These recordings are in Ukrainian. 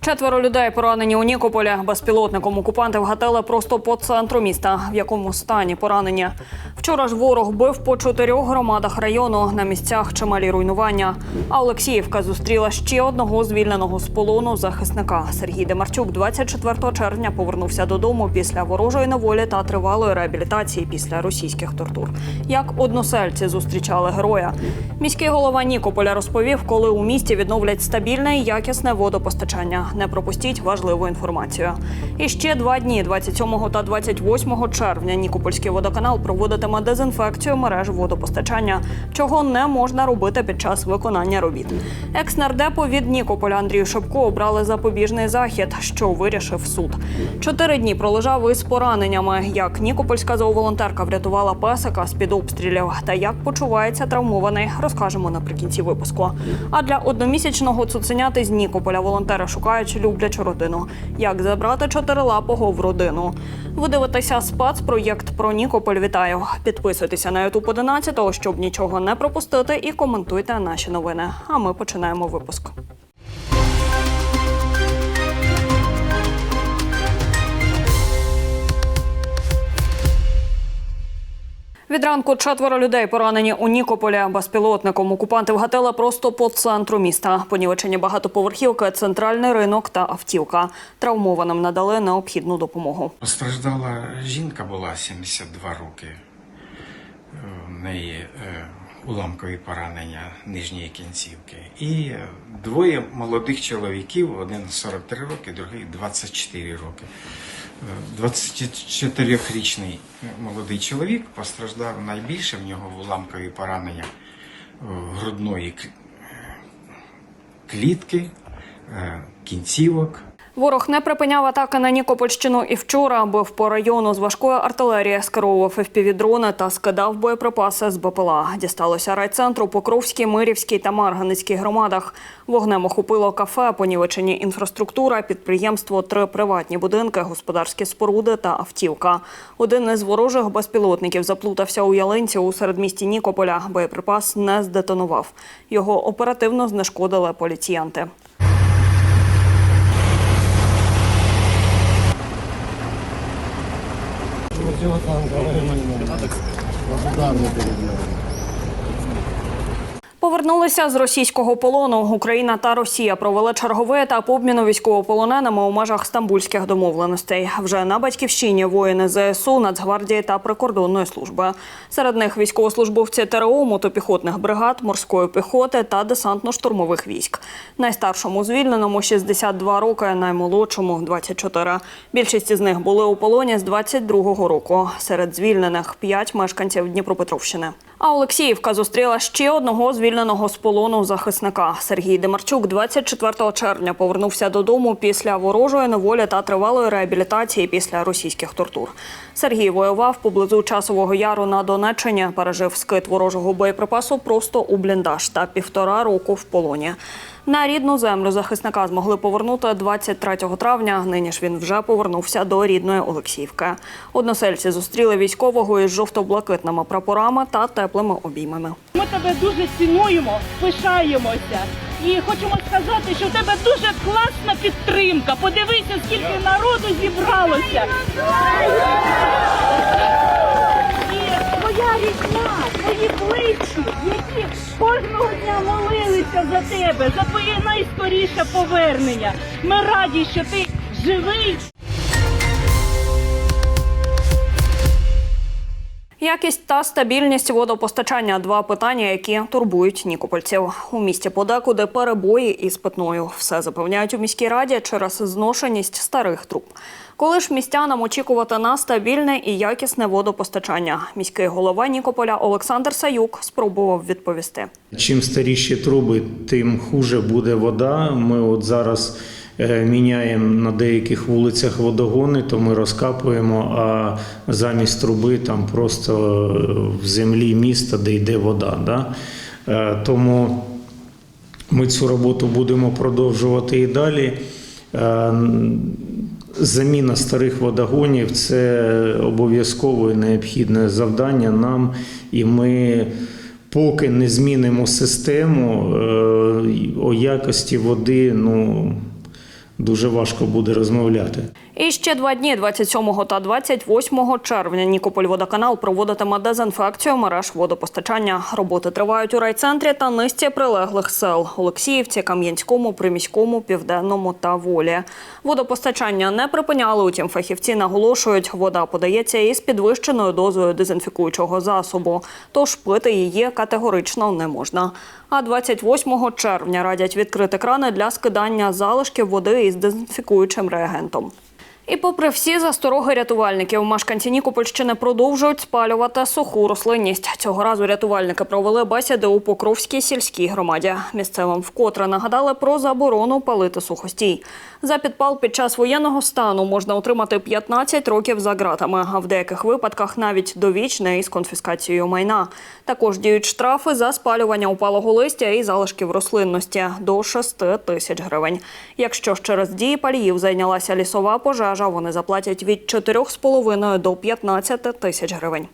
Четверо людей поранені у Нікополі. Безпілотником окупанти вгатили просто по центру міста. В якому стані поранення? Вчора ж ворог бив по чотирьох громадах району на місцях чималі руйнування. А Олексіївка зустріла ще одного звільненого з полону захисника. Сергій Демарчук 24 червня повернувся додому після ворожої неволі та тривалої реабілітації після російських тортур. Як односельці зустрічали героя. Міський голова Нікополя розповів, коли у місті відновлять стабільне і якісне водопостачання. Не пропустіть важливу інформацію. І ще два дні, 27 та 28 червня, Нікопольський водоканал проводитиме дезінфекцію мереж водопостачання, чого не можна робити під час виконання робіт. Екс-нардепу від Нікополя Андрію Шепко обрали запобіжний захід, що вирішив суд. Чотири дні пролежав із пораненнями. Як Нікопольська зооволонтерка врятувала песика з під обстрілів, та як почувається травмований, розкажемо наприкінці випуску. А для одномісячного цуценяти з Нікополя волонтери шукають люблячу родину. Як забрати чотирилапого в родину? Ви дивитеся спецпроєкт про Нікополь. Вітаю! Підписуйтеся на YouTube 11, щоб нічого не пропустити, і коментуйте наші новини. А ми починаємо випуск. Від ранку четверо людей поранені у Нікополі безпілотником. Окупанти вгатили просто по центру міста. Понівечені багатоповерхівки, центральний ринок та автівка. Травмованим надали необхідну допомогу. Постраждала жінка була 72 роки. В неї е, уламкові поранення нижньої кінцівки. І е, двоє молодих чоловіків, один 43 роки, другий 24 роки. Е, 24-річний молодий чоловік постраждав найбільше, в нього уламкові поранення е, грудної клітки, е, кінцівок. Ворог не припиняв атаки на Нікопольщину і вчора бив по району з важкої артилерії, скеровував FPV-дрони та скидав боєприпаси з БПЛА. Дісталося райцентру Покровській, Мирівській та Марганицькій громадах. Вогнем охопило кафе, понівечені інфраструктура, підприємство, три приватні будинки, господарські споруди та автівка. Один із ворожих безпілотників заплутався у ялинці у середмісті Нікополя. Боєприпас не здетонував. Його оперативно знешкодили поліціянти. вот там говорили. Благодарны перед ним. Повернулися з російського полону. Україна та Росія провели черговий етап обміну військовополоненими у межах стамбульських домовленостей. Вже на батьківщині воїни ЗСУ, Нацгвардії та прикордонної служби. Серед них військовослужбовці ТРО, мотопіхотних бригад, морської піхоти та десантно-штурмових військ. Найстаршому звільненому 62 роки, наймолодшому 24. Більшість із них були у полоні з 22-го року. Серед звільнених п'ять мешканців Дніпропетровщини. А Олексіївка зустріла ще одного звільненого з полону захисника. Сергій Демарчук 24 червня повернувся додому після ворожої неволі та тривалої реабілітації після російських тортур. Сергій воював поблизу часового яру на Донеччині, пережив скид ворожого боєприпасу просто у бліндаж та півтора року в полоні. На рідну землю захисника змогли повернути 23 травня. Нині ж він вже повернувся до рідної Олексіївки. Односельці зустріли військового із жовто-блакитними прапорами та теплими обіймами. Ми тебе дуже цінуємо, пишаємося. І хочемо сказати, що в тебе дуже класна підтримка. Подивися, скільки народу зібралося. Твоя рідня, твої близькі, які кожного дня молилися за тебе, за твоє найскоріше повернення. Ми раді, що ти живий. Якість та стабільність водопостачання два питання, які турбують нікопольців. У місті подекуди перебої із питною. Все запевняють у міській раді через зношеність старих труб. Коли ж містянам очікувати на стабільне і якісне водопостачання? Міський голова Нікополя Олександр Саюк спробував відповісти. Чим старіші труби, тим хуже буде вода. Ми от зараз е, міняємо на деяких вулицях водогони, то ми розкапуємо, а замість труби там просто е, в землі міста, де йде вода. Да? Е, Тому ми цю роботу будемо продовжувати і далі. Заміна старих водогонів це обов'язково необхідне завдання нам, і ми поки не змінимо систему е, о якості води, ну дуже важко буде розмовляти. І ще два дні, 27 та 28 червня, Нікопольводоканал проводитиме дезінфекцію мереж водопостачання. Роботи тривають у райцентрі та низці прилеглих сел – Олексіївці, Кам'янському, Приміському, Південному та Волі. Водопостачання не припиняли, утім фахівці наголошують, вода подається із підвищеною дозою дезінфікуючого засобу, тож пити її категорично не можна. А 28 червня радять відкрити крани для скидання залишків води із дезінфікуючим реагентом. І попри всі застороги рятувальників, мешканці Нікопольщини продовжують спалювати суху рослинність. Цього разу рятувальники провели бесіди у Покровській сільській громаді. Місцевим вкотре нагадали про заборону палити сухостій. За підпал під час воєнного стану можна отримати 15 років за ґратами, а в деяких випадках навіть довічне із конфіскацією майна. Також діють штрафи за спалювання упалого листя і залишків рослинності до 6 тисяч гривень. Якщо ж через дії паліїв зайнялася лісова пожежа, вони заплатять від 4,5 до 15 тисяч гривень.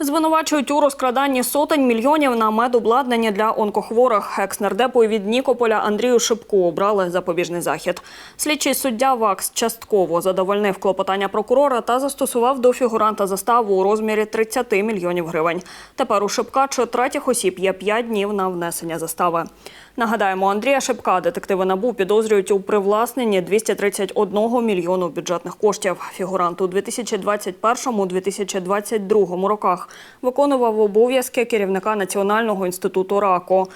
Звинувачують у розкраданні сотень мільйонів на медобладнання для онкохворих. Екс-нардепу від Нікополя Андрію Шипку обрали запобіжний захід. Слідчий суддя ВАКС частково задовольнив клопотання прокурора та застосував до фігуранта заставу у розмірі 30 мільйонів гривень. Тепер у Шипка чи третіх осіб є 5 днів на внесення застави. Нагадаємо, Андрія Шипка детективи НАБУ підозрюють у привласненні 231 мільйону бюджетних коштів. Фігурант у 2021-2022 роках виконував обов'язки керівника Національного інституту раку.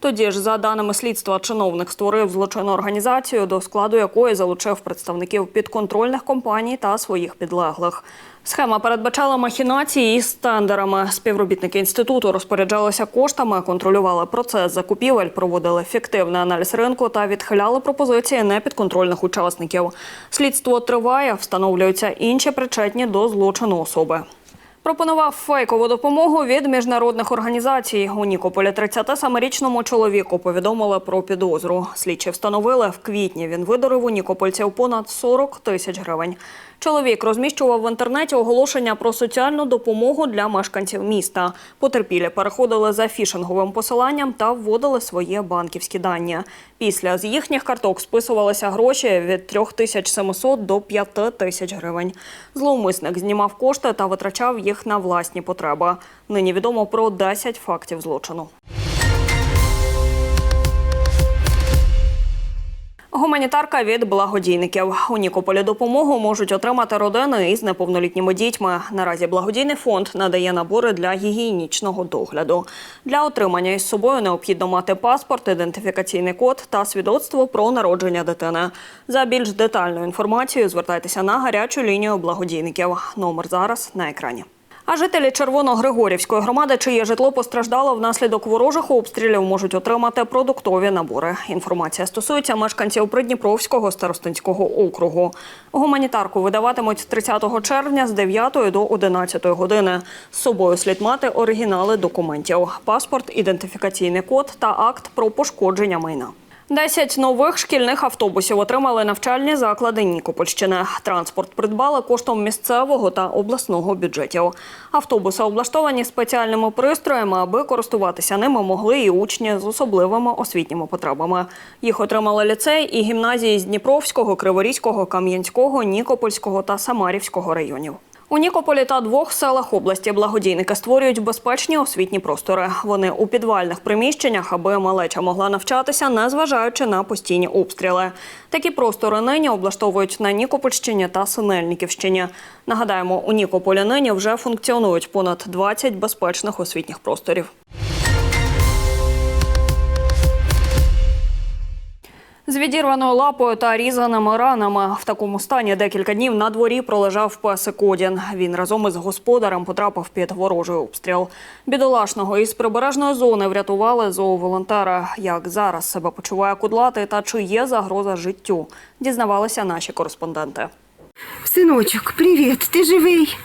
Тоді ж, за даними слідства, чиновник створив злочинну організацію, до складу якої залучив представників підконтрольних компаній та своїх підлеглих. Схема передбачала махінації із тендерами. Співробітники інституту розпоряджалися коштами, контролювали процес закупівель, проводили фіктивний аналіз ринку та відхиляли пропозиції непідконтрольних учасників. Слідство триває, встановлюються інші причетні до злочину особи. Пропонував фейкову допомогу від міжнародних організацій. У Нікополі 37-річному чоловіку повідомили про підозру. Слідчі встановили в квітні. Він видорив у нікопольців понад 40 тисяч гривень. Чоловік розміщував в інтернеті оголошення про соціальну допомогу для мешканців міста. Потерпілі переходили за фішинговим посиланням та вводили свої банківські дані. Після з їхніх карток списувалися гроші від 3700 до 5000 гривень. Зловмисник знімав кошти та витрачав їх на власні потреби. Нині відомо про 10 фактів злочину. Гуманітарка від благодійників у Нікополі допомогу можуть отримати родини із неповнолітніми дітьми. Наразі благодійний фонд надає набори для гігієнічного догляду. Для отримання із собою необхідно мати паспорт, ідентифікаційний код та свідоцтво про народження дитини. За більш детальною інформацією звертайтеся на гарячу лінію благодійників. Номер зараз на екрані. А жителі Червоногригорівської громади, чиє житло постраждало внаслідок ворожих обстрілів, можуть отримати продуктові набори. Інформація стосується мешканців Придніпровського старостинського округу. Гуманітарку видаватимуть 30 червня з 9 до 11 години. З собою слід мати оригінали документів: паспорт, ідентифікаційний код та акт про пошкодження майна. Десять нових шкільних автобусів отримали навчальні заклади Нікопольщини. Транспорт придбали коштом місцевого та обласного бюджетів. Автобуси облаштовані спеціальними пристроями, аби користуватися ними могли і учні з особливими освітніми потребами. Їх отримали ліцей і гімназії з Дніпровського, Криворізького, Кам'янського, Нікопольського та Самарівського районів. У Нікополі та двох селах області благодійники створюють безпечні освітні простори. Вони у підвальних приміщеннях, аби малеча могла навчатися, незважаючи на постійні обстріли. Такі простори нині облаштовують на Нікопольщині та Синельниківщині. Нагадаємо, у Нікополі нині вже функціонують понад 20 безпечних освітніх просторів. З відірваною лапою та різаними ранами в такому стані декілька днів на дворі пролежав песик Одін. Він разом із господарем потрапив під ворожий обстріл. Бідолашного із прибережної зони врятували зооволонтера. Як зараз себе почуває кудлати та чи є загроза життю, дізнавалися наші кореспонденти. Синочок, привіт, ти живий.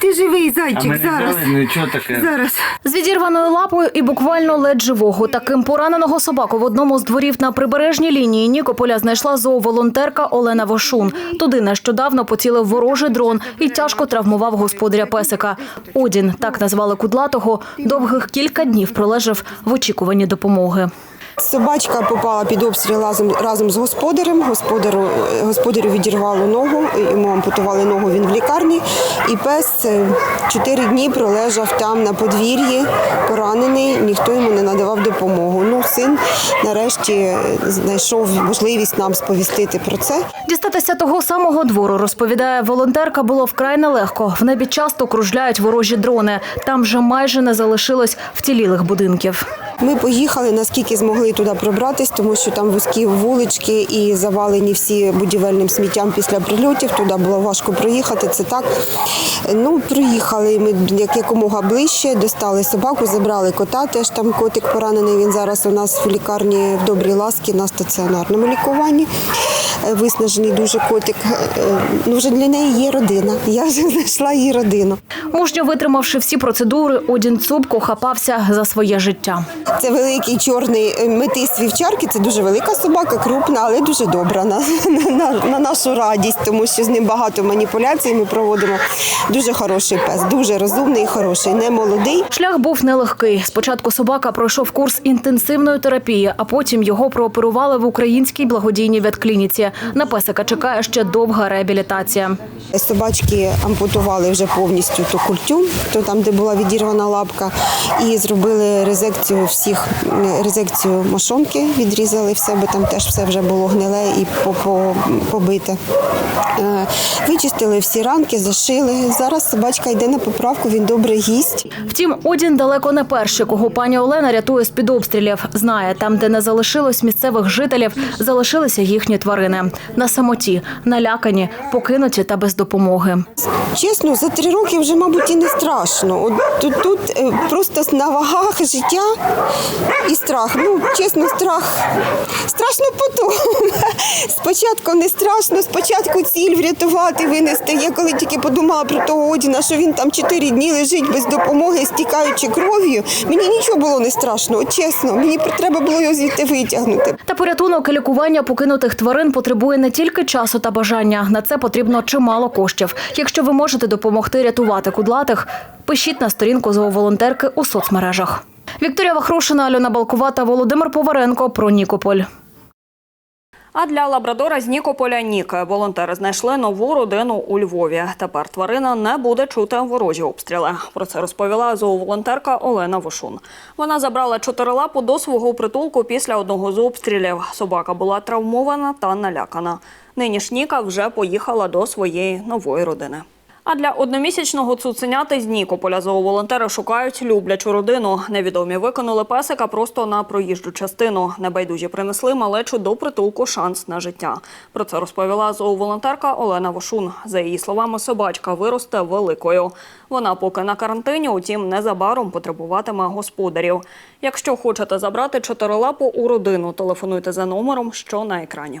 Ти живий, А зайчик, ми не зараз. взяли нічого таке. Зараз. З відірваною лапою і буквально ледь живого. Таким пораненого собаку в одному з дворів на прибережній лінії Нікополя знайшла зооволонтерка Олена Вошун. Туди нещодавно поцілив ворожий дрон і тяжко травмував господаря песика. Одін, так назвали кудлатого, довгих кілька днів пролежав в очікуванні допомоги. Собачка попала під обстріл разом, разом з господарем. Господарю, господарю відірвало ногу, йому ампутували ногу, він в лікарні. І пес е, чотири дні пролежав там на подвір'ї, поранений, ніхто йому не надавав допомогу. Ну, син нарешті е, знайшов можливість нам сповістити про це. Дістатися того самого двору, розповідає волонтерка, було вкрай нелегко. В небі часто кружляють ворожі дрони. Там вже майже не залишилось вцілілих будинків. Ми поїхали, наскільки змогли туди пробратись, тому що там вузькі вулички і завалені всі будівельним сміттям після прильотів. Туди було важко проїхати. Це так. Ну, приїхали ми як якомога ближче, достали собаку, забрали кота. Теж там котик поранений. Він зараз у нас в лікарні в добрій ласки на стаціонарному лікуванні. Е, Виснажений дуже котик. Е, Ну, вже для неї є родина. Я вже знайшла її родину. Мужньо витримавши всі процедури, Одін Цупко хапався за своє життя. Це великий чорний е, метис вівчарки. Це дуже велика собака, крупна, але дуже добра на, на, на нашу радість, тому що з ним багато маніпуляцій ми проводимо. Дуже хороший пес, дуже розумний і хороший, не молодий. Шлях був нелегкий. Спочатку собака пройшов курс інтенсивної терапії, а потім його прооперували в українській благодійній ветклініці. На песика чекає ще довга реабілітація. Собачки ампутували вже повністю ту культю, то там, де була відірвана лапка, і зробили резекцію всіх резекцію мошонки, відрізали все, бо там теж все вже було гниле і по- по- побите. Е, Вичистили всі ранки, зашили. Зараз собачка йде на поправку, він добре їсть. Втім, Одін далеко не перший, кого пані Олена рятує з під обстрілів. Знає, там, де не залишилось місцевих жителів, залишилися їхні тварини на самоті, налякані, покинуті та без допомоги. Чесно, за три роки вже, мабуть, і не страшно. От тут, тут е, просто на вагах життя і страх. Ну, чесно, страх. Страшно потім. Спочатку не страшно, спочатку ціль врятувати, винести. Я коли тільки подумала про того Одіна, що він там чотири дні лежить без допомоги, стікаючи кров'ю, мені нічого було не страшно, от чесно. Мені треба було його звідти витягнути. Та порятунок і лікування покинутих тварин потребує не тільки часу та бажання. На це потрібно чимало коштів. Якщо ви можете допомогти рятувати кудлатих, пишіть на сторінку зооволонтерки у соцмережах. Вікторія Вахрушина, Альона Балкова та Володимир Поваренко про Нікополь. А для лабрадора з Нікополя Ніки волонтери знайшли нову родину у Львові. Тепер тварина не буде чути ворожі обстріли. Про це розповіла зооволонтерка Олена Вошун. Вона забрала чотирилапу до свого притулку після одного з обстрілів. Собака була травмована та налякана. Нині ж Ніка вже поїхала до своєї нової родини. А для одномісячного цуценяти з Нікополя зооволонтери шукають люблячу родину. Невідомі викинули песика просто на проїжджу частину. Небайдужі принесли малечу до притулку шанс на життя. Про це розповіла зооволонтерка Олена Вошун. За її словами, собачка виросте великою. Вона поки на карантині, утім, незабаром потребуватиме господарів. Якщо хочете забрати чотирилапу у родину, телефонуйте за номером, що на екрані.